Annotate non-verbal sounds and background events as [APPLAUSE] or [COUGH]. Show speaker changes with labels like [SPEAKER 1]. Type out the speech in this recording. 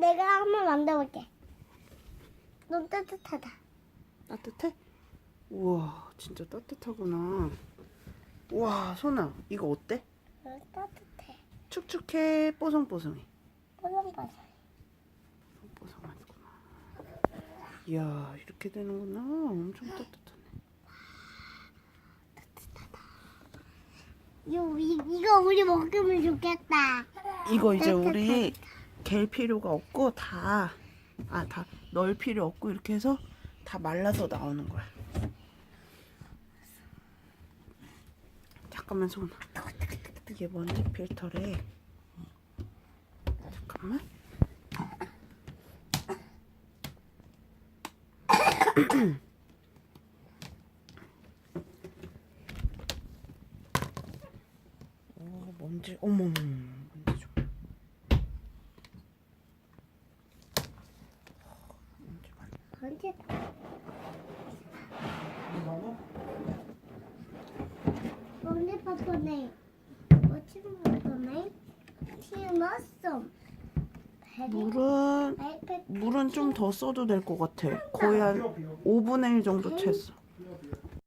[SPEAKER 1] 내가 한번 만들어볼게. 너무 따뜻하다.
[SPEAKER 2] 따뜻해? 우와 진짜 따뜻하구나 우와 소나 이거 어때?
[SPEAKER 1] 따뜻해.
[SPEAKER 2] 축축해 뽀송뽀송해
[SPEAKER 1] 뽀송 뽀송.
[SPEAKER 2] 뽀송하구나 이야 이렇게 되는구나 엄청 따뜻하네
[SPEAKER 1] 이거, 이, 이거 우리 먹으면 좋겠다.
[SPEAKER 2] 이거 이제 우리 갤 필요가 없고 다 아 다 넣을 필요 없고 이렇게 해서 다 말라서 나오는 거야. 잠깐만 소나 이게 먼지 필터래. 잠깐만. [CLEARS THROAT] 오 먼지 어머머 먼지 좀 먼지 많이
[SPEAKER 1] 언제
[SPEAKER 2] 먹어?
[SPEAKER 1] 언제? 어찌? 심었어.
[SPEAKER 2] 물은 물은 좀 더 써도 될 것 같아 거의 한 5분의 1 정도 챘어